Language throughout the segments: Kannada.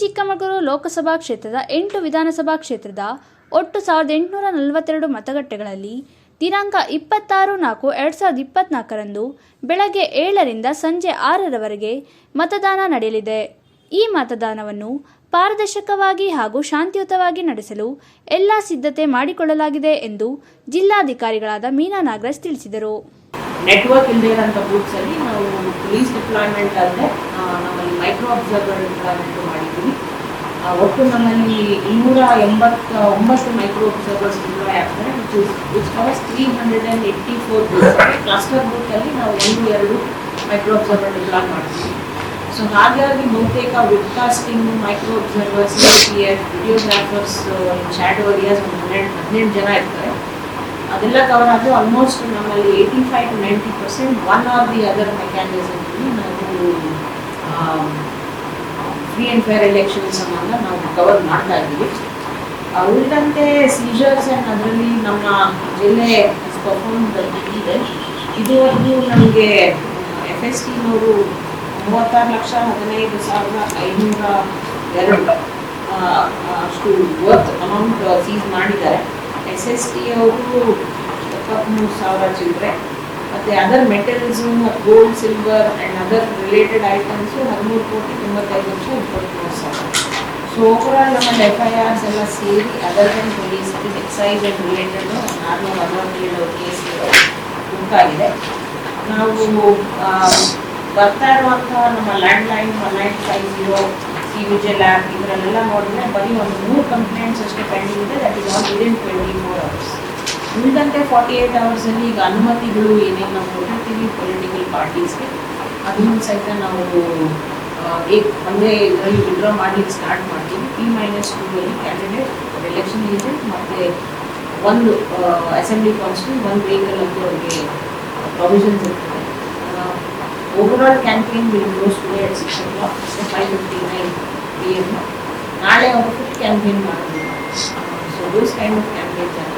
ಚಿಕ್ಕಮಗಳೂರು ಲೋಕಸಭಾ ಕ್ಷೇತ್ರದ ಎಂಟು ವಿಧಾನಸಭಾ ಕ್ಷೇತ್ರದ ಒಟ್ಟು ಸಾವಿರದ ಎಂಟುನೂರ ನಲವತ್ತೆರಡು ಮತಗಟ್ಟೆಗಳಲ್ಲಿ ದಿನಾಂಕ ಇಪ್ಪತ್ತಾರು ನಾಲ್ಕು ಎರಡು ಸಾವಿರದ ಇಪ್ಪತ್ನಾಲ್ಕರಂದು ಬೆಳಗ್ಗೆ ಏಳರಿಂದ ಸಂಜೆ ಆರರವರೆಗೆ ಮತದಾನ ನಡೆಯಲಿದೆ. ಈ ಮತದಾನವನ್ನು ಪಾರದರ್ಶಕವಾಗಿ ಹಾಗೂ ಶಾಂತಿಯುತವಾಗಿ ನಡೆಸಲು ಎಲ್ಲ ಸಿದ್ಧತೆ ಮಾಡಿಕೊಳ್ಳಲಾಗಿದೆ ಎಂದು ಜಿಲ್ಲಾಧಿಕಾರಿಗಳಾದ ಮೀನಾ ನಾಗರಾಜ್ ತಿಳಿಸಿದರು. ನೆಟ್ವರ್ಕ್ ಇಲ್ಲದೆ ಬೂತ್ಸಲ್ಲಿ ನಾವು ಪೊಲೀಸ್ ಡಿಪ್ಲಾಯ್ಮೆಂಟ್ ಅಲ್ಲದೆ ಮೈಕ್ರೋ ಅಬ್ಸರ್ವರ್ ಮಾಡಿದ್ದೀವಿ ಆ, ಒಟ್ಟು ನಮ್ಮಲ್ಲಿ ಇನ್ನೂರ ಎಂಬತ್ತ ಒಂಬತ್ತು ಮೈಕ್ರೋ ಅಬ್ಸರ್ವರ್ಸ್ ಡಿಪ್ಲಾಯ್ ಆಗ್ತಾರೆ which is which covers three hundred and eighty four booths cluster ಬೂತಲ್ಲಿ ನಾವು ಒಂದು ಎರಡು ಮೈಕ್ರೋ ಅಬ್ಸರ್ವರ್ ಡಿಪ್ಲಾಯ್ ಮಾಡ್ತೀವಿ. ಸೊ ಹಾಗಾಗಿ ಬಹುತೇಕ webcasting micro observers P F videographers chat areas ಒಂದು ಹನ್ನೆರಡು ಹದಿನೆಂಟು ಜನ ಇರ್ತಾರೆ. ಅದೆಲ್ಲ ಕವರ್ ಆದರೆ ಆಲ್ಮೋಸ್ಟ್ ನಮ್ಮಲ್ಲಿ eighty five to ninety percent one or the other mechanism ನಾವು ಫ್ರೀ ಆ್ಯಂಡ್ ಫೇರ್ ಎಲೆಕ್ಷನ್ಸ್ ಅನ್ನೋದನ್ನ ನಾವು ಕವರ್ ಮಾಡ್ತಾ ಇದ್ದೀವಿ. ಉಳಿದಂತೆ ಸೀಜರ್ಸ್ ಆ್ಯಂಡ್ ಅದರಲ್ಲಿ ನಮ್ಮ ಜಿಲ್ಲೆ ಪರ್ಫಾರ್ಮ್ ಇದೆ ಇದುವರೆಗೂ ನಮಗೆ ಎಫ್ ಎಸ್ ಟಿನವರು ಮೂವತ್ತಾರು ಲಕ್ಷ ಹದಿನೈದು ಸಾವಿರದ ಐನೂರ ಎರಡು ಅಷ್ಟು ವರ್ತ್ ಅಮೌಂಟ್ ಸೀಸ್ ಮಾಡಿದ್ದಾರೆ. ಎಸ್ ಎಸ್ ಟಿ ಅವರು ಎಪ್ಪತ್ತ್ಮೂರು ಸಾವಿರ ಚಿಲ್ಲರೆ ಮತ್ತು other metals gold silver and other related items ಹದಿಮೂರು ಕೋಟಿ ತೊಂಬತ್ತೈದು ಲಕ್ಷ ಇಪ್ಪತ್ತು ಸಾವಿರ. ಸೊ ಓವರಾಲ್ ನಮ್ಮ ಎಫ್ ಐ ಆರ್ಸ್ ಎಲ್ಲ ಸೇರಿ other then police excise and related ನಾನ್ನೂರ ಅರವತ್ತೇಳು ಕೇಸ್ ಉಂಟಾಗಿದೆ. ನಾವು ಬರ್ತಾ ಇರುವಂತಹ ನಮ್ಮ land line one nine five zero C vigil app ಇದರಲ್ಲೆಲ್ಲ ನೋಡಿದ್ರೆ ಬರೀ ಒಂದು ಮೂರು ಕಂಪ್ಲೇಂಟ್ಸ್ ಅಷ್ಟೇ ಪೆಂಡಿಂಗ್ ಇದೆ that is all within twenty four hours ಉಳಿದಂತೆ ಫಾರ್ಟಿ ಏಯ್ಟ್ ಅವರ್ಸಲ್ಲಿ ಈಗ ಅನುಮತಿಗಳು ಏನೇನು ನಾವು ಕೊಟ್ಟಿರ್ತೀವಿ ಪೊಲಿಟಿಕಲ್ ಪಾರ್ಟೀಸ್ಗೆ ಅದನ್ನು ಸಹಿತ ನಾವು ಏಕ್ ಒಂದೇ ಇದರಲ್ಲಿ ವಿಡ್ರಾ ಮಾಡ್ಲಿಕ್ಕೆ ಸ್ಟಾರ್ಟ್ ಮಾಡ್ತೀವಿ. ಪಿ ಮೈನಸ್ ಟೂ ಅಲ್ಲಿ ಕ್ಯಾಂಡಿಡೇಟ್ ಎಲೆಕ್ಷನ್ ಏಜೆಂಟ್ ಮತ್ತು ಒಂದು ಅಸೆಂಬ್ಲಿ ಕಾನ್ಸ್ಟಿಟ್ಯೂಟ್ ಒಂದು ವೆಹಿಕಲ್ ಅಂತ ಅವರಿಗೆ ಪ್ರೊವಿಷನ್ಸ್ ಇರ್ತದೆ. Overall campaign will close today at six o'clock five fifty nine P M ನಾಳೆ ಅವರು ಕ್ಯಾಂಪೇನ್ ಮಾಡೋದಿಲ್ಲ. ಸೊ ದೋಸ್ ಕೈಂಡ್ ಆಫ್ ಆಗ್ತದೆ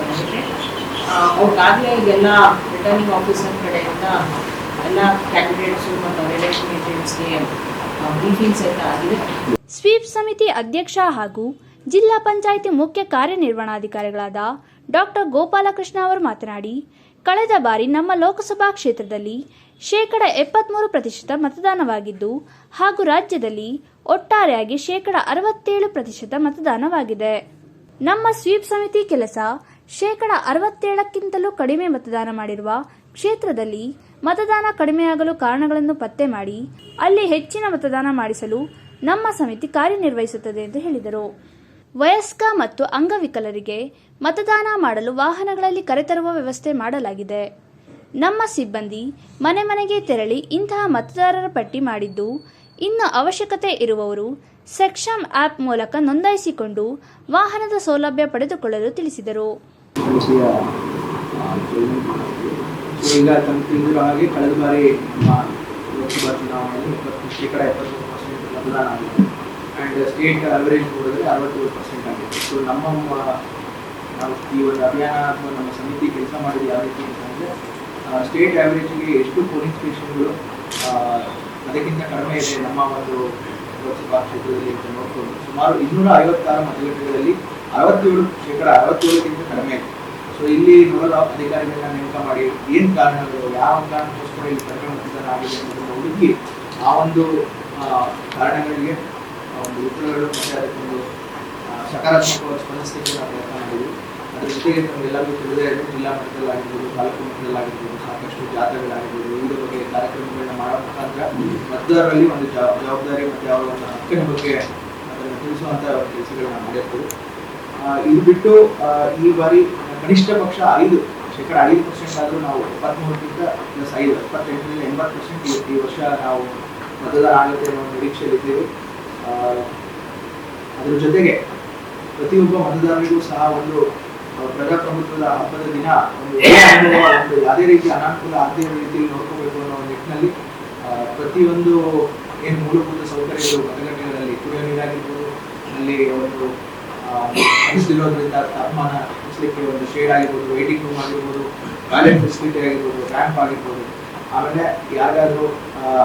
ಅವ್ರಿಗಾಗಲೇ ಎಲ್ಲ ರಿಟರ್ನಿಂಗ್ ಆಫೀಸರ್ ಕಡೆಯಿಂದ ಎಲ್ಲ ಕ್ಯಾಂಡಿಡೇಟ್ಸು ಮತ್ತು ರಿಲೇಷನ್ ಏಜೆಂಟ್ಸ್ಗೆ ಬ್ರೀಫಿಂಗ್ಸ್ ಎಲ್ಲ ಆಗಿದೆ. ಸ್ವೀಪ್ ಸಮಿತಿ ಅಧ್ಯಕ್ಷ ಹಾಗೂ ಜಿಲ್ಲಾ ಪಂಚಾಯಿತಿ ಮುಖ್ಯ ಕಾರ್ಯನಿರ್ವಹಣಾಧಿಕಾರಿಗಳಾದ ಡಾಕ್ಟರ್ ಗೋಪಾಲಕೃಷ್ಣ ಅವರು ಮಾತನಾಡಿ, ಕಳೆದ ಬಾರಿ ನಮ್ಮ ಲೋಕಸಭಾ ಕ್ಷೇತ್ರದಲ್ಲಿ ಶೇಕಡ ಎಪ್ಪತ್ಮೂರು ಪ್ರತಿಶತ ಮತದಾನವಾಗಿದ್ದು ಹಾಗೂ ರಾಜ್ಯದಲ್ಲಿ ಒಟ್ಟಾರೆಯಾಗಿ ಶೇಕಡ ಅರವತ್ತೇಳು ಪ್ರತಿಶತ ಮತದಾನವಾಗಿದೆ. ನಮ್ಮ ಸ್ವೀಪ್ ಸಮಿತಿ ಕೆಲಸ ಶೇಕಡ ಅರವತ್ತೇಳಕ್ಕಿಂತಲೂ ಕಡಿಮೆ ಮತದಾನ ಮಾಡಿರುವ ಕ್ಷೇತ್ರದಲ್ಲಿ ಮತದಾನ ಕಡಿಮೆಯಾಗಲು ಕಾರಣಗಳನ್ನು ಪತ್ತೆ ಮಾಡಿ ಅಲ್ಲಿ ಹೆಚ್ಚಿನ ಮತದಾನ ಮಾಡಿಸಲು ನಮ್ಮ ಸಮಿತಿ ಕಾರ್ಯನಿರ್ವಹಿಸುತ್ತದೆ ಎಂದು ಹೇಳಿದರು. ವಯಸ್ಕ ಮತ್ತು ಅಂಗವಿಕಲರಿಗೆ ಮತದಾನ ಮಾಡಲು ವಾಹನಗಳಲ್ಲಿ ಕರೆತರುವ ವ್ಯವಸ್ಥೆ ಮಾಡಲಾಗಿದೆ. ನಮ್ಮ ಸಿಬ್ಬಂದಿ ಮನೆ ಮನೆಗೆ ತೆರಳಿ ಇಂತಹ ಮತದಾರರ ಪಟ್ಟಿ ಮಾಡಿದ್ದು, ಇನ್ನು ಅವಶ್ಯಕತೆ ಇರುವವರು ಸೆಕ್ಷಮ್ ಆಪ್ ಮೂಲಕ ನೋಂದಾಯಿಸಿಕೊಂಡು ವಾಹನದ ಸೌಲಭ್ಯ ಪಡೆದುಕೊಳ್ಳಲು ತಿಳಿಸಿದರು. ಮಾಡಿದ್ವಿ. ಸೊ ಈಗ ತಮ್ಮ ತಿಳಿದಿರೋ ಹಾಗೆ ಕಳೆದ ಬಾರಿ ಲೋಕಸಭಾ ಚುನಾವಣೆಯಲ್ಲಿ ಇಪ್ಪತ್ತು, ಶೇಕಡ ಎಪ್ಪತ್ತೊಂದು ಪರ್ಸೆಂಟ್ ಮತದಾನ ಆಗಿದೆ ಆ್ಯಂಡ್ ಸ್ಟೇಟ್ ಅವರೇಜ್ ನೋಡಿದ್ರೆ ಅರವತ್ತೇಳು ಪರ್ಸೆಂಟ್ ಆಗಿದೆ ಸೊ ನಮ್ಮ ನಾವು ಈ ಒಂದು ಅಭಿಯಾನ ಅಥವಾ ನಮ್ಮ ಸಮಿತಿ ಕೆಲಸ ಮಾಡಿದ ಯಾವ ರೀತಿ ಅಂತಂದರೆ ಸ್ಟೇಟ್ ಆ್ಯಾವ್ರೇಜ್ಗೆ ಎಷ್ಟು ಪೋಲಿಂಗ್ ಸ್ಟೇಷನ್ಗಳು ಅದಕ್ಕಿಂತ ಕಡಿಮೆ ಇದೆ ನಮ್ಮ ಒಂದು ಲೋಕಸಭಾ ಕ್ಷೇತ್ರದಲ್ಲಿ ಅಂತ ನೋಡಿಕೊಂಡು, ಸುಮಾರು ಇನ್ನೂರ ಐವತ್ತಾರು ಮತಗಟ್ಟೆಗಳಲ್ಲಿ ಅರವತ್ತೇಳು ಶೇಕಡ, ಅರವತ್ತೇಳಕ್ಕಿಂತ ಕಡಿಮೆ ಇದೆ ಸೊ ಇಲ್ಲಿ ನೋಡಲು ಅಧಿಕಾರಿಗಳನ್ನ ನೇಮಕ ಮಾಡಿ ಏನು ಕಾರಣಗಳು, ಯಾವ ಕಾರಣಕ್ಕೋಸ್ಕರ ಇಲ್ಲಿ ಮತದಾನ ಆಗಿದೆ ಅನ್ನೋದನ್ನು ಹುಡುಕಿ ಆ ಒಂದು ಕಾರಣಗಳಿಗೆ ಒಂದು ಉತ್ತರಗಳು ಮತ್ತೆ ಅದಕ್ಕೊಂದು ಸಕಾರಾತ್ಮಕವಾಗಿ ಸ್ಪಂದಿಸಲಿಕ್ಕೆ ನಾವು ಪ್ರಯತ್ನ ಮಾಡಿದ್ವಿ. ಅದ್ರ ಜೊತೆಗೆ ನಮಗೆಲ್ಲರಿಗೂ ತಿಳಿದೇ ಇದೆ ಜಿಲ್ಲಾ ಮಟ್ಟದಲ್ಲಾಗಿರ್ಬೋದು ತಾಲೂಕು ಮಟ್ಟದಲ್ಲಾಗಿರ್ಬೋದು ಸಾಕಷ್ಟು ಜಾತ್ರೆಗಳಾಗಿರ್ಬೋದು ವಿವಿಧ ಬಗ್ಗೆ ಕಾರ್ಯಕ್ರಮಗಳನ್ನ ಮಾಡೋ ಮುಖಾಂತರ ಮತದಾರರಲ್ಲಿ ಒಂದು ಜವ- ಜವಾಬ್ದಾರಿ ಮತ್ತು ಅವರ ಒಂದು ಹಕ್ಕಿನ ಬಗ್ಗೆ ಅದನ್ನು ತಿಳಿಸುವಂಥ ಕೆಲಸಗಳನ್ನ ಮಾಡಿರ್ತೀವಿ. ಇದು ಬಿಟ್ಟು ಈ ಬಾರಿ ಕನಿಷ್ಠ ಪಕ್ಷ ಐದು ಶೇಕಡ ಐದು ಪರ್ಸೆಂಟ್ ಆದರೂ ನಾವು ಎಪ್ಪತ್ತ್ಮೂರಕ್ಕಿಂತ ಪ್ಲಸ್ ಐದು ಎಪ್ಪತ್ತೆಂಟರಿಂದ ಎಂಬತ್ತು ಪರ್ಸೆಂಟ್ ಈ ವರ್ಷ ನಾವು ಮತದಾನ ಆಗುತ್ತೆ ಅನ್ನೋ ನಿರೀಕ್ಷೆಯಲ್ಲಿದ್ದೇವೆ ಅದರ ಅದ್ರ ಜೊತೆಗೆ ಪ್ರತಿಯೊಬ್ಬ ಮತದಾರರಿಗೂ ಸಹ ಒಂದು ಪ್ರಜಾಪ್ರಭುತ್ವದ ಹಬ್ಬದ ದಿನ ಒಂದು ಒಂದು ಯಾವುದೇ ರೀತಿ ಅನಾನುಕೂಲ ಆಗದೇ ರೀತಿಯಲ್ಲಿ ನೋಡ್ಕೋಬೇಕು ಅನ್ನೋ ನಿಟ್ಟಿನಲ್ಲಿ ಪ್ರತಿಯೊಂದು ಏನು ಮೂಲಭೂತ ಸೌಕರ್ಯಗಳು ಮತಗಟ್ಟೆಗಳಲ್ಲಿ ಕುಡಿಯೋ ನೀರಾಗಿರ್ಬೋದು ಅಲ್ಲಿ ಒಂದು ಅನಿಸ್ತಿರೋದ್ರಿಂದ ತಾಪಮಾನ ಹೆಚ್ಚಲಿಕ್ಕೆ ಒಂದು ಶೇಡ್ ಆಗಿರ್ಬೋದು ವೇಟಿಂಗ್ ರೂಮ್ ಆಗಿರ್ಬೋದು ಟಾಯ್ಲೆಟ್ ಫೆಸಿಲಿಟಿ ಆಗಿರ್ಬೋದು ರ್ಯಾಂಪ್ ಆಗಿರ್ಬೋದು. ಆಮೇಲೆ ಯಾರ್ಯಾರು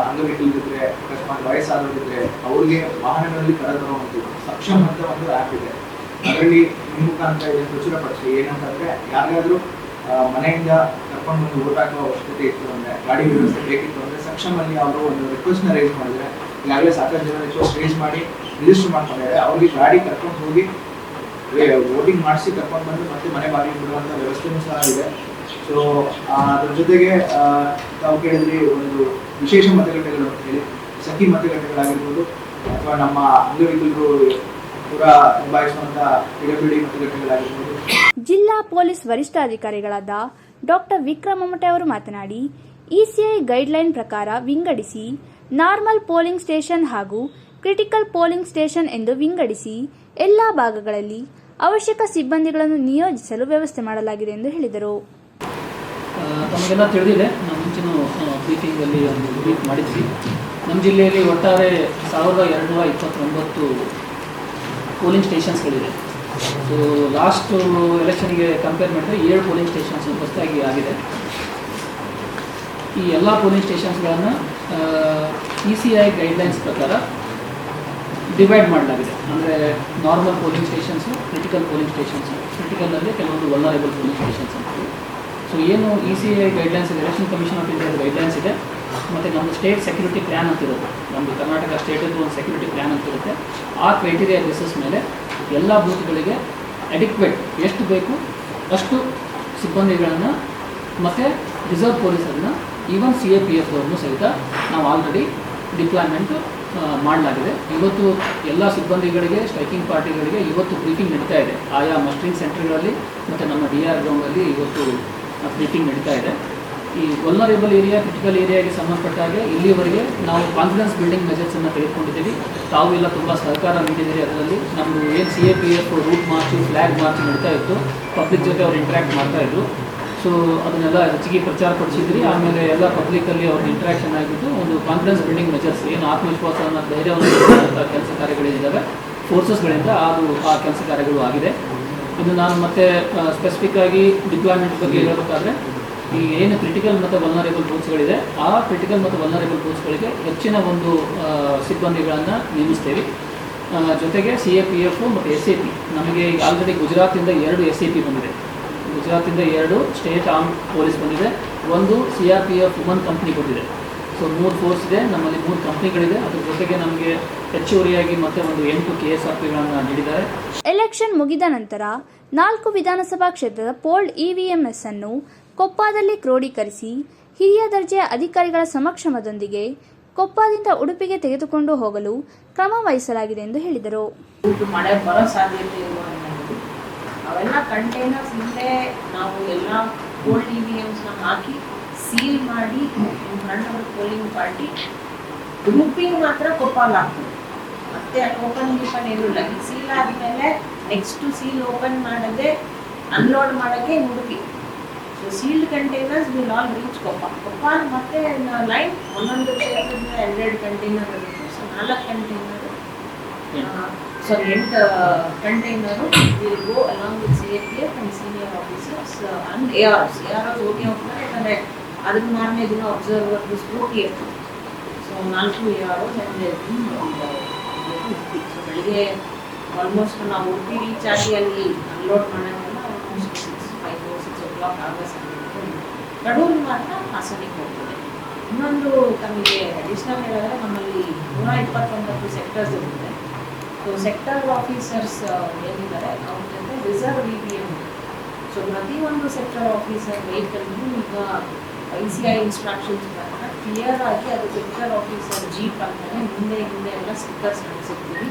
ಅಂಗವಿಕಲರಿದ್ರೆ ಅಕಸ್ಮಾತ್ ವಯಸ್ಸಾದವರಿದ್ರೆ, ಅವ್ರಿಗೆ ವಾಹನಗಳಲ್ಲಿ ಕರೆತರುವಂಥದ್ದು ಸಕ್ಷಮ್ ಅಂತ ಒಂದು ಆ್ಯಪ್ ಇದೆ. ಅದರಲ್ಲಿ ನಿಮ್ಮ ಮುಖಾಂತರ ಇದನ್ನು ಪ್ರಚುರಪಡಿಸಿ. ಏನಂತಂದ್ರೆ ಯಾರಿಗಾದ್ರೂ ಮನೆಯಿಂದ ಕರ್ಕೊಂಡು ಬಂದು ಓಟ್ ಹಾಕುವ ಅವಶ್ಯಕತೆ ಇತ್ತು ಅಂದ್ರೆ, ಗಾಡಿ ವ್ಯವಸ್ಥೆ ಬೇಕಿತ್ತು ಅಂದ್ರೆ ಸಕ್ಷಮ್ ಅಲ್ಲಿ ಅವರು ಒಂದು ರಿಕ್ವೆಸ್ಟ್ನ ರೈಸ್ ಮಾಡಿದ್ರೆ, ಈಗಾಗಲೇ ಸಾಕಷ್ಟು ಜನ ರಿಕ್ವೆಸ್ಟ್ ರೈಸ್ ಮಾಡಿ ರಿಜಿಸ್ಟರ್ ಮಾಡ್ಕೊಂಡಿದ್ದಾರೆ. ಅವ್ರಿಗೆ ಗಾಡಿ ಕರ್ಕೊಂಡು ಹೋಗಿ ವೋಟಿಂಗ್ ಮಾಡಿಸಿ ಕರ್ಕೊಂಡು ಬಂದು ಮತ್ತೆ ಮನೆ ಬಾಗಿಲು ಬಿಡುವಂತ ವ್ಯವಸ್ಥೆನೂ ಸಹ ಇದೆ. ಸೊ ಅದ್ರ ಜೊತೆಗೆ ತಾವು ಕೇಳಿದ್ರಿ ಒಂದು ವಿಶೇಷ ಮತಗಟ್ಟೆಗಳು ಅಂತ ಹೇಳಿ. ಸಖಿ ಮತಗಟ್ಟೆಗಳಾಗಿರ್ಬೋದು, ಅಥವಾ ನಮ್ಮ ಅಂಗವಿಕಲರು ಜಿಲ್ಲಾ ಪೊಲೀಸ್ ವರಿಷ್ಠಾಧಿಕಾರಿಗಳಾದ ಡಾಕ್ಟರ್ ವಿಕ್ರಮ ಮಮಟೆ ಅವರು ಮಾತನಾಡಿ, ಇಸಿಐ ಗೈಡ್ಲೈನ್ ಪ್ರಕಾರ ವಿಂಗಡಿಸಿ, ನಾರ್ಮಲ್ ಪೋಲಿಂಗ್ ಸ್ಟೇಷನ್ ಹಾಗೂ ಕ್ರಿಟಿಕಲ್ ಪೋಲಿಂಗ್ ಸ್ಟೇಷನ್ ಎಂದು ವಿಂಗಡಿಸಿ, ಎಲ್ಲಾ ಭಾಗಗಳಲ್ಲಿ ಅವಶ್ಯಕ ಸಿಬ್ಬಂದಿಗಳನ್ನು ನಿಯೋಜಿಸಲು ವ್ಯವಸ್ಥೆ ಮಾಡಲಾಗಿದೆ ಎಂದು ಹೇಳಿದರು. ತಮಗೆಲ್ಲ ತಿಳಿದಿದೆ. ನಾವು ಮುಂಚಿನ ಬ್ರೀಫಿಂಗಲ್ಲಿ ಒಂದು ಬ್ರೀಫ್ ಮಾಡಿದ್ವಿ. ನಮ್ಮ ಜಿಲ್ಲೆಯಲ್ಲಿ ಒಟ್ಟಾರೆ ಸಾವಿರದ ಎರಡು ನೂರ ಇಪ್ಪತ್ತೊಂಬತ್ತು ಪೋಲಿಂಗ್ ಸ್ಟೇಷನ್ಸ್ಗಳಿದೆ ಸೊ ಲಾಸ್ಟ್ ಎಲೆಕ್ಷನ್ಗೆ ಕಂಪೇರ್ ಮಾಡಿದ್ರೆ ಏಳು ಪೋಲಿಂಗ್ ಸ್ಟೇಷನ್ಸ್ ಹೊಸದಾಗಿ ಆಗಿದೆ. ಈ ಎಲ್ಲ ಪೋಲಿಂಗ್ ಸ್ಟೇಷನ್ಸ್ಗಳನ್ನು ಇ ಸಿ ಐ ಗೈಡ್ಲೈನ್ಸ್ ಪ್ರಕಾರ ಡಿವೈಡ್ ಮಾಡಲಾಗಿದೆ. ಅಂದರೆ normal polling stations critical polling stations ಕ್ರಿಟಿಕಲಲ್ಲಿ ಕೆಲವೊಂದು ವಲ್ನರೇಬಲ್ ಪೋಲಿಂಗ್ ಸ್ಟೇಷನ್ಸ್ ಅಂತ. ಸೊ ಏನು ಇ ಸಿ ಎ ಗೈಡ್ಲೈನ್ಸ್ ಇದೆ ಎಲೆಕ್ಷನ್ ಕಮಿಷನ್ ಆಫ್ ಇಂಡಿಯಾದ ಗೈಡ್ಲೈನ್ಸ್ ಇದೆ. ಮತ್ತು ನಮ್ಮ ಸ್ಟೇಟ್ ಸೆಕ್ಯೂರಿಟಿ ಪ್ಲ್ಯಾನ್ ಅಂತ ಇರುತ್ತೆ. ನಮ್ಮದು ಕರ್ನಾಟಕ ಸ್ಟೇಟದ್ದು ಒಂದು ಸೆಕ್ಯೂರಿಟಿ ಪ್ಲ್ಯಾನ್ ಅಂತಿರುತ್ತೆ ಆ ಕ್ರೈಟೀರಿಯಾ ಬೇಸಿಸ್ ಮೇಲೆ ಎಲ್ಲ ಬೂತ್ಗಳಿಗೆ ಅಡಿಕ್ವೇಟ್ ಎಷ್ಟು ಬೇಕು, ಅಷ್ಟು ಸಿಬ್ಬಂದಿಗಳನ್ನು ಮತ್ತು reserve ಪೊಲೀಸರನ್ನ even C A P F ಅವ್ರನ್ನೂ ಸಹಿತ ನಾವು ಆಲ್ರೆಡಿ ಡಿಪ್ಲಾಯ್ಮೆಂಟ್ ಮಾಡಲಾಗಿದೆ. ಇವತ್ತು ಎಲ್ಲ ಸಿಬ್ಬಂದಿಗಳಿಗೆ, ಸ್ಟ್ರೈಕಿಂಗ್ ಪಾರ್ಟಿಗಳಿಗೆ ಇವತ್ತು ಬ್ರೀಫಿಂಗ್ ನಡೀತಾ ಇದೆ. ಆಯಾ ಮಸ್ಟ್ರಿಂಗ್ ಸೆಂಟರ್ಗಳಲ್ಲಿ ಮತ್ತು ನಮ್ಮ ಡಿ ಆರ್ ಗ್ರೌಂಡಲ್ಲಿ ಇವತ್ತು ಬ್ರೀಫಿಂಗ್ ನಡೀತಾ ಇದೆ. ಈ ವಲ್ನರೇಬಲ್ ಏರಿಯಾ ಕ್ರಿಟಿಕಲ್ ಏರಿಯಾಗೆ ಸಂಬಂಧಪಟ್ಟ ಹಾಗೆ ಇಲ್ಲಿವರೆಗೆ ನಾವು ಕಾನ್ಫಿಡೆನ್ಸ್ ಬಿಲ್ಡಿಂಗ್ ಮೆಜರ್ಸನ್ನು ತೆಗೆದುಕೊಂಡಿದ್ದೀವಿ. ತಾವು ಎಲ್ಲ ತುಂಬ ಸಹಕಾರ ನೀಡಿದ್ದೀರಿ ಅದರಲ್ಲಿ. ನಮ್ಮದು ಏನು C A P F route march flag march ನಡೀತಾ ಇತ್ತು. ಪಬ್ಲಿಕ್ ಜೊತೆ ಅವ್ರು ಇಂಟ್ರ್ಯಾಕ್ಟ್ ಮಾಡ್ತಾ ಇದ್ರು. ಸೊ, ಅದನ್ನೆಲ್ಲ ಹೆಚ್ಚಿಗೆ ಪ್ರಚಾರ ಪಡಿಸಿದ್ರಿ. ಆಮೇಲೆ ಎಲ್ಲ ಪಬ್ಲಿಕಲ್ಲಿ ಅವ್ರ ಇಂಟ್ರಾಕ್ಷನ್ ಆಗಿದ್ದು ಒಂದು ಕಾನ್ಫಿಡೆನ್ಸ್ ಬಿಲ್ಡಿಂಗ್ ಮೆಜರ್ಸ್ ಏನು ಆತ್ಮವಿಶ್ವಾಸವನ್ನು ಧೈರ್ಯವನ್ನು ಕೆಲಸ ಕಾರ್ಯಗಳಿದ್ದಾವೆ ಫೋರ್ಸಸ್ಗಳಿಂದ ಅದು ಆ ಕೆಲಸ ಕಾರ್ಯಗಳು ಆಗಿದೆ. ಇದು ನಾನು ಮತ್ತೆ ಸ್ಪೆಸಿಫಿಕ್ ಆಗಿ ಡಿಪ್ಲಾಯ್ಮೆಂಟ್ ಬಗ್ಗೆ ಹೇಳಬೇಕಾದ್ರೆ, ಈ ಏನು ಕ್ರಿಟಿಕಲ್ ಮತ್ತು ವಲ್ನರೇಬಲ್ ಬೂತ್ಸ್ಗಳಿದೆ ಆ ಕ್ರಿಟಿಕಲ್ ಮತ್ತು ವಲ್ನರೇಬಲ್ ಬೂತ್ಸ್ಗಳಿಗೆ ಹೆಚ್ಚಿನ ಒಂದು ಸಿಬ್ಬಂದಿಗಳನ್ನು ನೇಮಿಸ್ತೇವೆ. ಜೊತೆಗೆ ಸಿ ಎ ಪಿ ಎಫ್ ಮತ್ತು ಎಸ್ ಎ ಪಿ ನಮಗೆ ಈಗ ಆಲ್ರೆಡಿ ಗುಜರಾತಿಂದ ಎರಡು ಎಸ್ ಎ ಪಿ ಬಂದಿದೆ. ಗುಜರಾತಿಂದ ಎರಡು ಸ್ಟೇಟ್ ಆರ್ಮ್ ಪೊಲೀಸ್ ಬಂದಿದೆ. ಒಂದು C R P F woman company ಬಂದಿದೆ. ಸೊ ಮೂರು ಫೋರ್ಸ್ ಇದೆ. ನಮ್ಮಲ್ಲಿ ಮೂರು ಕಂಪ್ನಿಗಳಿದೆ ಅದ್ರ ಜೊತೆಗೆ ನಮಗೆ ಹೆಚ್ಚುವರಿಯಾಗಿ ಮತ್ತೆ ಒಂದು ಎಂಟು ಕೆ ಎಸ್ ಆರ್ ಪಿಗಳನ್ನು ನೀಡಿದ್ದಾರೆ. ಎಲೆಕ್ಷನ್ ಮುಗಿದ ನಂತರ ನಾಲ್ಕು ವಿಧಾನಸಭಾ ಕ್ಷೇತ್ರದ ಪೋಲ್ಡ್ ಇವಿಎಂಎಸ್ ಅನ್ನು ಕೊಪ್ಪದಲ್ಲಿ ಕ್ರೋಢೀಕರಿಸಿ ಹಿರಿಯ ದರ್ಜೆಯ ಅಧಿಕಾರಿಗಳ ಸಮಕ್ಷಮದೊಂದಿಗೆ ಕೊಪ್ಪದಿಂದ ಉಡುಪಿಗೆ ತೆಗೆದುಕೊಂಡು ಹೋಗಲು ಕ್ರಮ ವಹಿಸಲಾಗಿದೆ ಎಂದು ಹೇಳಿದರು. ಮಳೆ ಬರೋ ಸಾಧ್ಯತೆ ಅವೆಲ್ಲ ಕಂಟೈನರ್ಸ್ ಹಿಂದೆ ನಾವು ಎಲ್ಲ ಕೋಲ್ಡ್ ಇ ವಿ ಎಮ್ಸ್ನ ಹಾಕಿ ಸೀಲ್ ಮಾಡಿ ಫ್ರಂಟ್ ಪೋಲಿಂಗ್ ಪಾರ್ಟಿ ಗ್ರೂಪಿಂಗ್ ಮಾತ್ರ ಕೊಪ್ಪಾಲ್ ಆಗ್ತದೆ. ಮತ್ತೆ ಓಪನ್ ಗೀಪನ್ ಇಲ್ಲ. ಈಗ ಸೀಲ್ ಆದಮೇಲೆ ನೆಕ್ಸ್ಟ್ ಸೀಲ್ ಓಪನ್ ಮಾಡದೆ ಅನ್ಲೋಡ್ ಮಾಡೋಕ್ಕೆ Udupi so sealed containers will all reach Koppa Koppa ಮತ್ತೆ ಲೈನ್ ಒಂದೊಂದು ಕ್ಷೇತ್ರದ ಎರಡೆರಡು ಕಂಟೈನರ್ ಇರುತ್ತೆ. ಸೊ ನಾಲ್ಕು ಕಂಟೈನರ್ ಸಾರಿ ಎಂಟು containers will go along with C A P F and senior officers and A R S A R S ಹೋಗಿ ಹೋಗ್ತಾರೆ ಯಾಕಂದರೆ ಅದಕ್ಕೆ ಮಾರನೇ ದಿನ ಅಬ್ಸರ್ವರ್ ಸ್ಕೂಟಿ ಇರ್ತದೆ ಸೊ ನಾಲ್ಕು ಎ ಆರ್ ಎಸ್ ಸೊ ಬೆಳಿಗ್ಗೆ ಆಲ್ಮೋಸ್ಟ್ ನಾವು ಉಡುಪಿ ರೀಚ್ ಆಗಿ ಅಲ್ಲಿ unload almost six five or six o'clock ಆಗೋ ಇದೆ. ಕಡೂರು ಮಾತ್ರ ಹಾಸನಿಗೆ ಹೋಗ್ತದೆ ಇನ್ನೊಂದು ತಮಗೆ ಅಡಿಷ್ನಲ್ ಹೇಳಿದ್ರೆ ನಮ್ಮಲ್ಲಿ ನೂರ ಇಪ್ಪತ್ತೊಂಬತ್ತು ಸೆಕ್ಟರ್ಸ್ ಇರುತ್ತೆ. ಸೆಕ್ಟರ್ ಆಫೀಸರ್ಸ್ ಏನಿದ್ದಾರೆ? ಅವ್ರ ಜೊತೆ reserve E P M so ಪ್ರತಿಯೊಂದು ಸೆಕ್ಟರ್ ಆಫೀಸರ್ ವೆಹಿಕಲ್ಗೂ ಈಗ ಐ ಸಿ ಐ ಇನ್ಸ್ಟ್ರಕ್ಷನ್ಸ್ ಪ್ರಕಾರ ಕ್ಲಿಯರ್ ಆಗಿ ಅದು ಸೆಕ್ಟರ್ ಆಫೀಸರ್ ಜೀಪ್ ಅಂತಲೇ ಮುಂದೆ ಹಿಂದೆ ಎಲ್ಲ ಸ್ಟಿಕ್ಕರ್ಸ್ ನಡೆಸಿರ್ತೀವಿ